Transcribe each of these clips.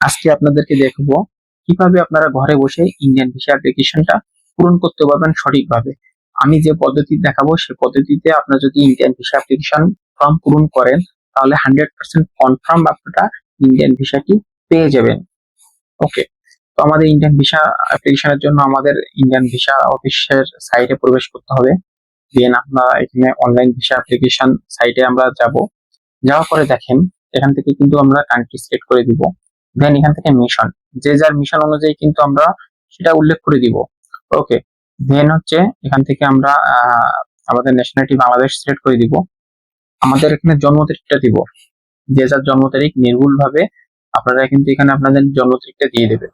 আজকে আপনাদেরকে দেখব কীভাবে আপনারা ঘরে বসে ইন্ডিয়ান ভিসা অ্যাপ্লিকেশনটা পূরণ করতে পারবেন সঠিকভাবে। আমি যে পদ্ধতি দেখাবো সেই পদ্ধতিতে আপনারা যদি ইন্ডিয়ান ভিসা অ্যাপ্লিকেশন ফর্ম পূরণ করেন, তাহলে হান্ড্রেড পার্সেন্ট কনফার্ম আপনারা ইন্ডিয়ান ভিসাটি পেয়ে যাবেন। ওকে তো আমাদের ইন্ডিয়ান ভিসা অ্যাপ্লিকেশনের জন্য আমাদের ইন্ডিয়ান ভিসা অফিসের সাইটে প্রবেশ করতে হবে। দেন আপনারা এখানে অনলাইন ভিসা অ্যাপ্লিকেশন সাইটে আমরা যাব। যাওয়ার পরে দেখেন, এখান থেকে কিন্তু আমরা কান্ট্রি সিলেক্ট করে দিব। দেন এখান থেকে মিশন যে যার মিশন অনুযায়ী কিন্তু আমরা সেটা উল্লেখ করে দিব। ওকে দেন হচ্ছে এখান থেকে আমরা আমাদের ন্যাশনালিটি বাংলাদেশ সিলেক্ট করে দিব। আমাদের এখানে জন্ম তারিখটা দিব। যে যার জন্ম তারিখ নির্ভুল ভাবে আপনারা কিন্তু এখানে আপনাদের জন্ম তারিখটা দিয়ে দেবে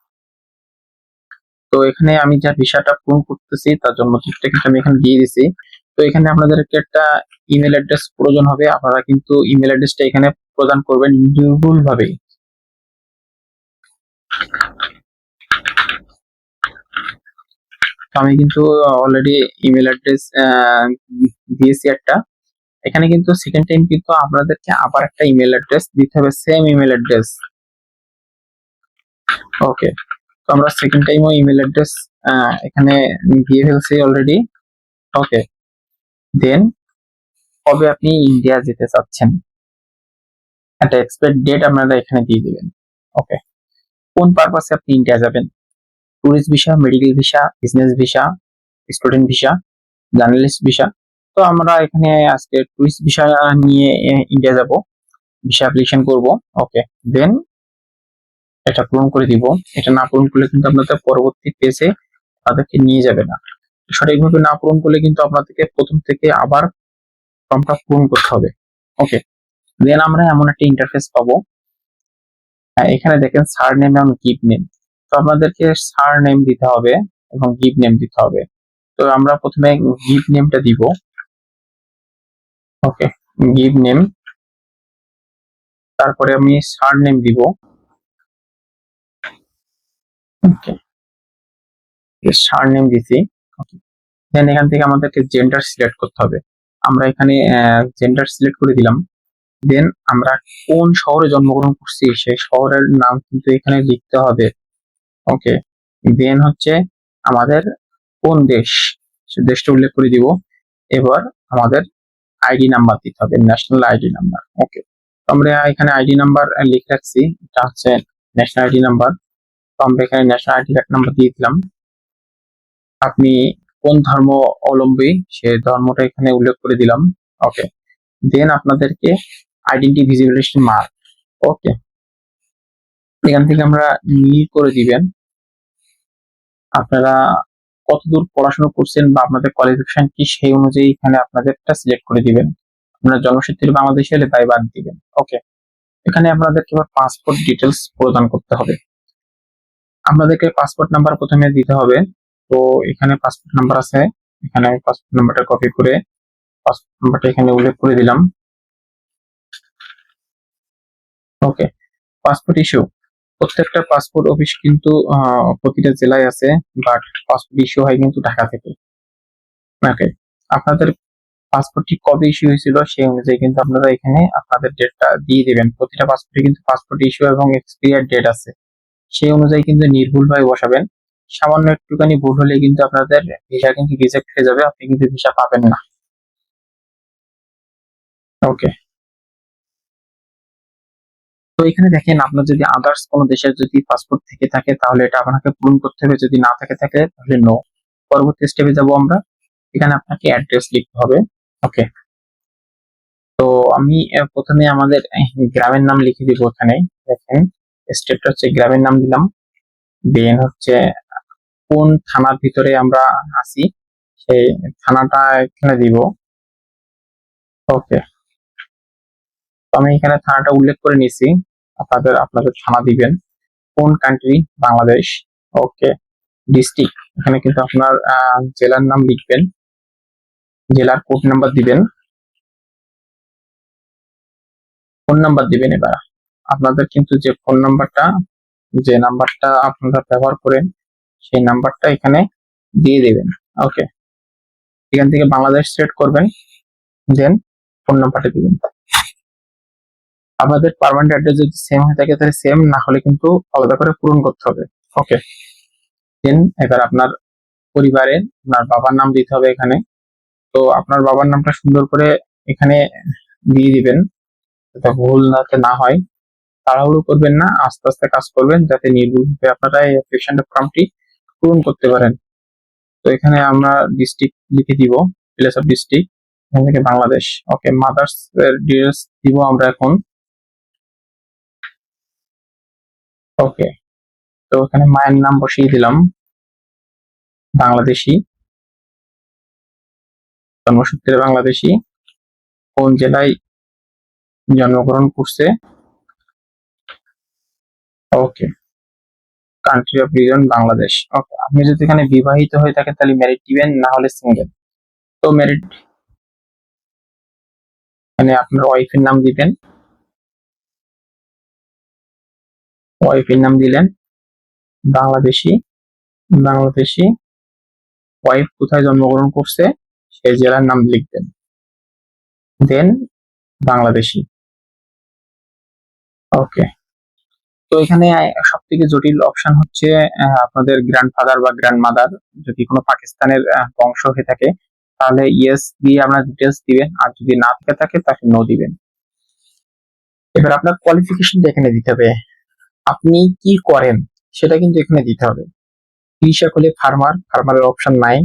তো এখানে আমি যা ভিসাটা পূরণ করতেছি, তার জন্ম তারিখটা কিন্তু আমি এখানে দিয়ে দিছি। তো এখানে আপনাদেরকে একটা ইমেল অ্যাড্রেস প্রয়োজন হবে। আপনারা কিন্তু ইমেল অ্যাড্রেসটা এখানে প্রদান করবেন নির্ভুল ভাবে আমি কিন্তু অলরেডি ইমেল অ্যাড্রেস দিয়েছি একটা। এখানে কিন্তু সেকেন্ড টাইম কিন্তু আপনাদেরকে আবার একটা ইমেল অ্যাড্রেস দিতে হবে সেম ইমেল অ্যাড্রেস ওকে তো আমরা সেকেন্ড টাইমও ইমেল অ্যাড্রেস এখানে দিয়ে ফেলছি অলরেডি ওকে দেন কবে আপনি ইন্ডিয়া যেতে চাচ্ছেন? একটা এক্সপেক্ট ডেট আপনারা এখানে দিয়ে দিবেন। ওকে কোন পারপাসে আপনি ইন্ডিয়া যাবেন? Tourist visa medical visa business visa student visa journalist visa তো আমরা এখানে আজকে ট্যুরিস্ট ভিসা নিয়ে ইন্ডিয়া যাব। ভিসা অ্যাপ্লিকেশন করব। ওকে দেন এটা পূরণ করে দিব। এটা না পূরণ করলে কিন্তু আপনাদের পরবর্তী পেজে তাদেরকে নিয়ে যাবে না। সঠিকভাবে না পূরণ করলে কিন্তু আপনাদেরকে প্রথম থেকে আবার ফর্মটা পূরণ করতে হবে। ওকে দেন আমরা এমন একটা ইন্টারফেস পাবো। এখানে দেখেন সার নেম এবং গিভ নেম তো আপনাদেরকে সার নেম দিতে হবে এবং গিভ নেম দিতে হবে। তো আমরা প্রথমে গিভ নেমটা দিব। ওকে গিভ নেম তারপরে আমি সার নেম দিব। ওকে সার নেম দিছি। দেন এখান থেকে আমাদেরকে জেন্ডার সিলেক্ট করতে হবে। আমরা এখানে জেন্ডার সিলেক্ট করে দিলাম। দেন আমরা কোন শহরে জন্মগ্রহণ করছি, সেই শহরের নাম কিন্তু এখানে লিখতে হবে। ওকে, দেন হচ্ছে আমাদের কোন দেশ, সে দেশটা উল্লেখ করে দিব। এবার আমাদের আইডি নাম্বার দিতে হবে ন্যাশনাল আইডি নাম্বার। ওকে আমরা এখানে আইডি নাম্বার লিখে রাখছি, এটা হচ্ছে ন্যাশনাল আইডি নাম্বার। তো আমরা এখানে ন্যাশনাল আইডি নাম্বার দিয়ে দিলাম। আপনি কোন ধর্ম অবলম্বী, সে ধর্মটা এখানে উল্লেখ করে দিলাম। ওকে, দেন আপনাদেরকে আইডেন্টি ভিজিবিলিটি মার্ক ওকে এখান থেকে আমরা নীল করে দিবেন। আপনারা কতদূর পড়াশোনা করছেন বা আপনাদের কোয়ালিফিকেশন কি সেই অনুযায়ী এখানে আপনাদেরটা সিলেক্ট করে দিবেন। আপনারা জনসূত্রে বাংলাদেশে হলে তাই বাদ দিবেন। ওকে এখানে আপনাদেরকে এবার পাসপোর্ট ডিটেলস প্রদান করতে হবে। আপনাদেরকে পাসপোর্ট নাম্বার প্রথমে দিতে হবে। তো এখানে পাসপোর্ট নাম্বার আছে। এখানে আমি পাসপোর্ট নাম্বারটা কপি করে পাসপোর্ট নাম্বারটা এখানে উল্লেখ করে দিলাম। ওকে পাসপোর্ট ইস্যু প্রত্যেকটা পাসপোর্ট অফিস কিন্তু প্রতিটা জেলায় আছে বাট পাসপোর্ট ইস্যু হয় কিন্তু ঢাকা থেকে। ওকে আপনাদের পাসপোর্টটি কবে ইস্যু হয়েছিল সেই অনুযায়ী কিন্তু আপনারা এখানে আপনাদের ডেটটা দিয়ে দিবেন। প্রতিটা পাসপোর্টে কিন্তু পাসপোর্ট ইস্যু এবং এক্সপায়ার ডেট আছে। সেই অনুযায়ী কিন্তু নির্ভুলভাবে বসাবেন। সামান্য একটুখানি ভুল হলে কিন্তু আপনাদের ভিসা কিন্তু রিজেক্ট হয়ে যাবে, আপনি কিন্তু ভিসা পাবেন না। ওকে তো এখানে দেখেন আপনার যদি আদার্স কোনো দেশের যদি পাসপোর্ট থেকে থাকে, তাহলে এটা আপনাকে পূরণ করতে হবে। যদি না থাকে থাকে তাহলে নো পরবর্তী স্টেপে যাব আমরা। এখানে আপনাকে অ্যাড্রেস লিখতে হবে। ওকে তো আমি প্রথমে আমাদের গ্রামের নাম লিখে দিব এখানে দেখেন স্টেপটা হচ্ছে গ্রামের নাম দিলাম। দেন হচ্ছে, কোন থানার ভিতরে আমরা আছি, সেই থানাটা এখানে দিব। ওকে আমি এখানে থানাটা উল্লেখ করে নিছি। আপনাদের আপনাদের থানা দিবেন কোন কান্ট্রি বাংলাদেশ ওকে ডিস্ট্রিক্ট এখানে কিন্তু আপনার জেলার নাম লিখবেন, জেলার কোড নাম্বার দিবেন ফোন নাম্বার দিবেন এবার। আপনাদের কিন্তু যে ফোন নাম্বারটা যে নাম্বারটা আপনারা ব্যবহার করেন, সেই নাম্বারটা এখানে দিয়ে দেবেন ওকে এখান থেকে বাংলাদেশ সিলেক্ট করবেন দেন ফোন নাম্বারটা দিবেন। আপনাদের পারমানেন্ট অ্যাড্রেস যদি সেম হয়ে থাকে, তাহলে সেম না হলে কিন্তু আলাদা করে পূরণ করতে হবে। ওকে দেন এবার আপনার পরিবারে আপনার বাবার নাম দিতে হবে এখানে। তো আপনার বাবার নামটা সুন্দর করে এখানে দিয়ে দিবেন, যাতে ভুল যাতে না হয়। তাড়াহুড়ো করবেন না, আস্তে আস্তে কাজ করবেন, যাতে নির্ভুলভাবে আপনারা এই অ্যাপ্লিকেশন ফর্মটি পূরণ করতে পারেন। তো এখানে আমরা ডিস্ট্রিক্ট লিখে দিব প্লেস অফ ডিস্ট্রিক্ট এখান থেকে বাংলাদেশ। ওকে মাদার্স এর ডিটেলস দিব আমরা এখন। ওকে তো এখানে মায়ের নাম বসিয়ে দিলাম। বাংলাদেশি। জন্মসূত্রে বাংলাদেশি। কোন জেলায় জন্মগ্রহণ করছে? Okay country of reason Bangladesh okay আপনি যদি এখানে বিবাহিত হয়ে থাকেন তাহলে ম্যারিড দিবেন না হলে সিঙ্গেল তো ম্যারিড মানে আপনার ওয়াইফের নাম দিবেন। ওয়াইফের নাম দিলেন। বাংলাদেশি বাংলাদেশি ওয়াইফ কোথায় জন্মগ্রহণ করছে সেই জেলার নাম লিখবেন। দেন বাংলাদেশি। ওকে। তো এখানে সব থেকে জটিল অপশন হচ্ছে আপনাদের গ্র্যান্ডফাদার বা গ্র্যান্ড মাদার যদি কোনো পাকিস্তানের বংশ হয়ে থাকে, তাহলে ইয়েস দিয়ে আপনার ডিটেলস দিবেন, আর যদি না থেকে থাকে তাহলে নো দিবেন। এবার আপনার কোয়ালিফিকেশনটা এখানে দিতে হবে। আপনি কি করেন সেটা কিন্তু এখানে দিতে হবে। কৃষক হলে ফার্মার ফার্মারের অপশন নাই।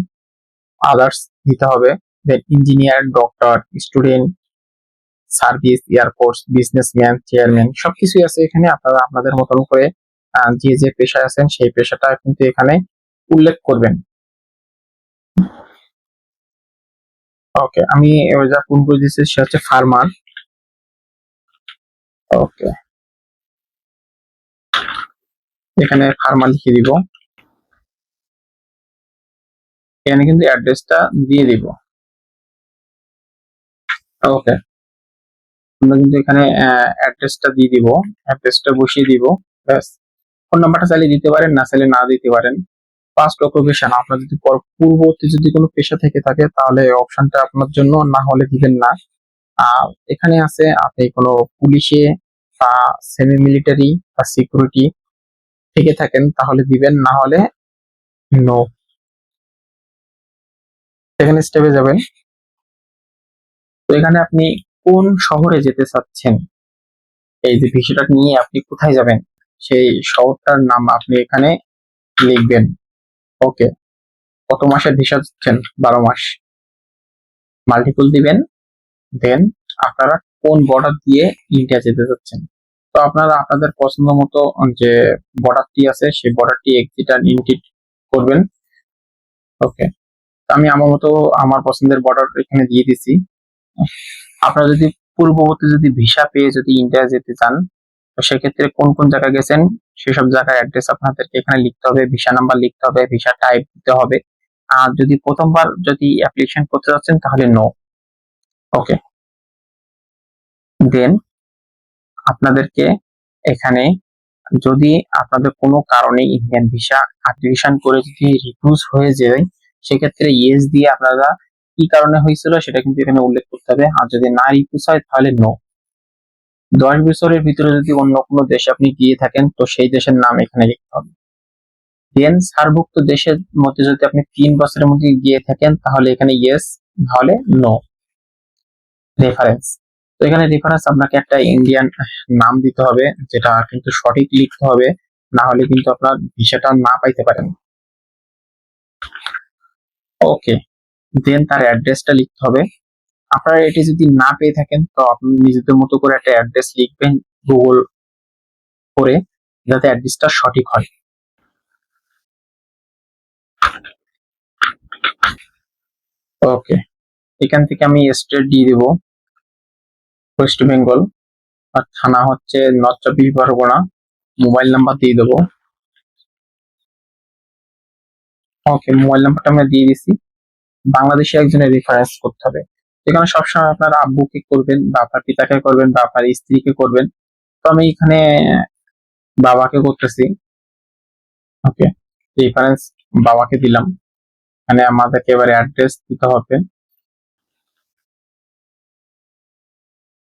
আদার্স দিতে হবে। Then engineer doctor student service air force businessman chairman সবকিছুই আছে এখানে। আপনারা আপনাদের মতন করে যে যে পেশায় আছেন সেই পেশাটা কিন্তু এখানে উল্লেখ করবেন। ওকে আমি যা কোন করে দিচ্ছি সে হচ্ছে ফার্মার ওকে এখানে ফার্মার লিখে দিব। এখানে কিন্তু অ্যাড্রেসটা দিয়ে দিব। ওকে আমরা কিন্তু এখানে অ্যাড্রেসটা দিয়ে দিব। অ্যাড্রেসটা বসিয়ে দিব। ব্যাস। ফোন নাম্বারটা চাইলে দিতে পারেন, না চাইলে না দিতে পারেন। ফার্স্ট অকুপেশন আপনার যদি পর- পূর্ববর্তী যদি কোনো পেশা থেকে থাকে, তাহলে অপশনটা আপনার জন্য না হলে দিবেন না। আর এখানে আছে, আপনি কোনো পুলিশে বা সেমি মিলিটারি বা সিকিউরিটি থেকে থাকেন, তাহলে দিবেন, না হলে নো সেখানে স্টেপে যাবেন। তো এখানে আপনি কোন শহরে যেতে চাচ্ছেন? এই যে ভিসাটা নিয়ে আপনি কোথায় যাবেন? সেই শহরটার নাম আপনি এখানে লিখবেন। ওকে। কত মাসের ভিসা দিচ্ছেন বারো মাস। মাল্টিপল দিবেন। দেন আপনারা কোন বর্ডার দিয়ে ইন্ডিয়া যেতে চাচ্ছেন? তো আপনারা আপনাদের পছন্দ মতো যে বর্ডারটি আছে, সেই বর্ডারটি এক্সিট আর ইনটিট করবেন। ওকে আমি আমার মতো আমার পছন্দের বর্ডার এখানে দিয়ে দিছি। আপনারা যদি পূর্ববর্তী যদি ভিসা পেয়ে যদি ইন্ডিয়া যেতে চান, তো সেক্ষেত্রে কোন কোন জায়গায় গেছেন, সেসব জায়গার অ্যাড্রেস আপনাদেরকে এখানে লিখতে হবে ভিসা নাম্বার লিখতে হবে ভিসা টাইপ দিতে হবে। আর যদি প্রথমবার যদি অ্যাপ্লিকেশন করতে যাচ্ছেন, তাহলে নো ওকে দেন আপনাদেরকে এখানে যদি আপনাদের কোনো কারণে ইন্ডিয়ান ভিসা অ্যাপ্লিকেশন করে যদি রিফিউজ হয়ে যায়, সেক্ষেত্রে ইয়েস দিয়ে আপনারা কি কারণে হয়েছিল সেটা কিন্তু এখানে উল্লেখ করতে হবে। আর যদি না রিফিউজ হয়, তাহলে নো দশ বছরের ভিতরে যদি অন্য কোনো দেশে আপনি গিয়ে থাকেন, তো সেই দেশের নাম এখানে লিখতে হবে। দেন সারভুক্ত দেশের মধ্যে যদি আপনি তিন বছরের মধ্যে গিয়ে থাকেন, তাহলে এখানে ইয়েস তাহলে নো রেফারেন্স তো এখানে রেফারেন্স আপনাকে একটা ইন্ডিয়ান নাম দিতে হবে, যেটা কিন্তু সঠিক লিখতে হবে, না হলে কিন্তু আপনার ভিসাটা না পাইতে পারেন। ওকে দেন তার অ্যাড্রেসটা লিখতে হবে। আপনারা এটি যদি না পেয়ে থাকেন, তো আপনি নিজেদের মতো করে একটা অ্যাড্রেস লিখবেন গুগল করে, যাতে অ্যাড্রেসটা সঠিক হয়। ওকে এখান থেকে আমি স্টেট দিয়ে দেব। ওয়েস্ট বেঙ্গল আর থানা হচ্ছে নর্থ চব্বিশ পরগনা মোবাইল নাম্বার দিয়ে দেবো। ওকে মোবাইল নাম্বারটা আমরা দিয়ে দিছি। বাংলাদেশে একজনের রেফারেন্স করতে হবে। এখানে সবসময় আপনার আব্বুকে করবেন, বা আপনার পিতাকে করবেন, বা আপনার স্ত্রীকে করবেন। তো আমি এখানে বাবাকে করতেছি। ওকে রেফারেন্স বাবাকে দিলাম। মানে আমাদেরকে এবারে অ্যাড্রেস দিতে হবে।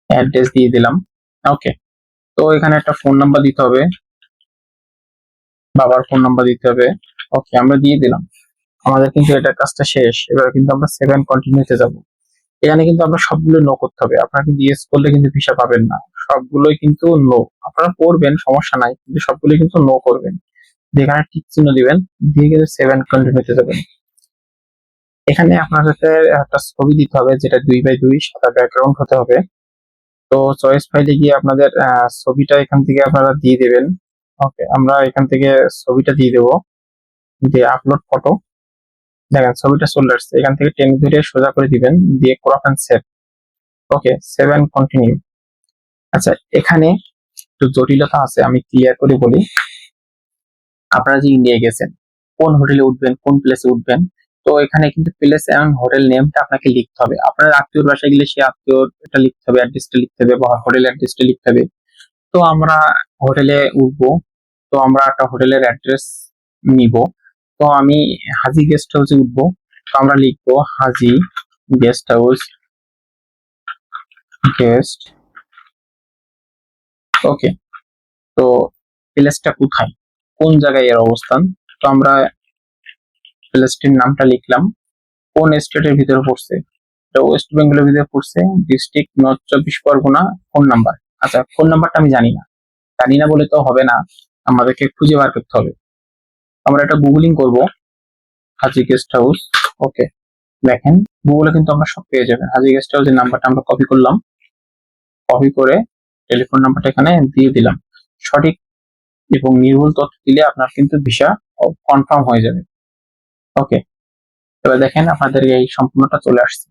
অ্যাড্রেস দিয়ে দিলাম। ওকে তো এখানে একটা ফোন নাম্বার দিতে হবে। বাবার ফোন নাম্বার দিতে হবে। ওকে আমরা দিয়ে দিলাম। আমাদের কিন্তু এটা কাজটা শেষ। এবার কিন্তু আমরা সেভেন কন্টিনিউতে যাব। এখানে কিন্তু আমরা সবগুলো নো করতে হবে। আপনারা কিন্তু ইয়েস করলে কিন্তু ভিসা পাবেন না। সবগুলোই কিন্তু নো আপনারা করবেন, সমস্যা নাই। কিন্তু সবগুলোই কিন্তু নো করবেন। দিয়ে এখানে টিক চিহ্ন দিবেন। দিয়ে কিন্তু সেভেন কন্টিনিউতে যাবেন। এখানে আপনার কাছে একটা ছবি দিতে হবে, যেটা দুই বাই দুই, সাদা ব্যাকগ্রাউন্ড হতে হবে। তো চয়েস ফাইলে গিয়ে আপনাদের ছবিটা এখান থেকে আপনারা দিয়ে দেবেন। ওকে, আমরা এখান থেকে ছবিটা দিয়ে দেবো। দিয়ে আপলোড ফটো দেখেন, ছবিটা চলে আসছে। এখান থেকে টেনে ধরে সোজা করে দিবেন। দিয়ে crop and save okay save and continue আচ্ছা এখানে একটু জটিলতা আছে, আমি ক্লিয়ার করে বলি। আপনারা যে ইন্ডিয়া গেছেন, কোন হোটেলে উঠবেন, কোন প্লেসে উঠবেন? তো এখানে কিন্তু প্লেস এবং হোটেল নেমটা আপনাকে লিখতে হবে। আপনার আত্মীয়র বাসায় গেলে সে আত্মীয়র এটা লিখতে হবে অ্যাড্রেসটা লিখতে হবে বা হোটেল অ্যাড্রেসটা লিখতে হবে। তো আমরা হোটেলে উঠবো, তো আমরা একটা হোটেলের অ্যাড্রেস নিব। তো আমি হাজি গেস্ট হাউসে উঠবো, তো আমরা লিখব Haji guest house guest okay তো প্লেসটা কোথায়? কোন জায়গায় এর অবস্থান? তো আমরা প্লেসটির নামটা লিখলাম। কোন স্টেটের ভিতরে পড়ছে? এটা ওয়েস্ট বেঙ্গলের ভিতরে পড়ছে ডিস্ট্রিক্ট নর্থ চব্বিশ পরগনা ফোন নাম্বার আচ্ছা ফোন নাম্বারটা আমি জানি না। জানি না বলে তো হবে না, আমাদেরকে খুঁজে বার করতে হবে। আমরা এটা গুগলিং করব। হাজি গেস্ট হাউস ওকে দেখেন গুগলে কিন্তু আমরা সব পেয়ে যাবেন। হাজি গেস্ট হাউসের নাম্বারটা আমরা কপি করলাম। কপি করে টেলিফোন নাম্বারটা এখানে দিয়ে দিলাম। সঠিক এবং নির্ভুল তথ্য দিলে আপনার কিন্তু ভিসা কনফার্ম হয়ে যাবে। ওকে এবার দেখেন আপনাদের এই সম্পূর্ণটা চলে আসছে।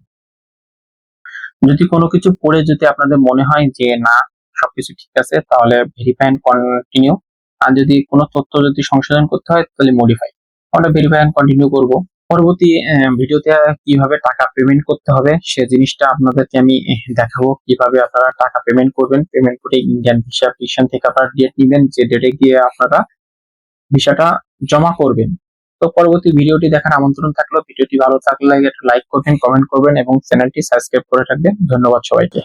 যদি কোনো কিছু পড়ে যদি আপনাদের মনে হয় যে না, সবকিছু ঠিক আছে, তাহলে ভেরিফাই এন্ড কন্টিনিউ আর যদি কোনো তথ্য যদি সংশোধন করতে হয়, তাহলে মডিফাই আমরা ভেরিফাই এন্ড কন্টিনিউ করব। পরবর্তী ভিডিওতে কীভাবে টাকা পেমেন্ট করতে হবে, সে জিনিসটা আপনাদেরকে আমি দেখাবো। কীভাবে আপনারা টাকা পেমেন্ট করবেন পেমেন্ট করে ইন্ডিয়ান ভিসা অ্যাপ্লিকেশন থেকে আপনারা ডেট নেবেন যে ডেটে গিয়ে আপনারা ভিসাটা জমা করবেন। তো পরবর্তী ভিডিওটি দেখার আমন্ত্রণ থাকল। ভিডিওটি ভালো থাকলে একটু লাইক করবেন কমেন্ট করবেন এবং চ্যানেলটি সাবস্ক্রাইব করে রাখবেন। ধন্যবাদ সবাইকে।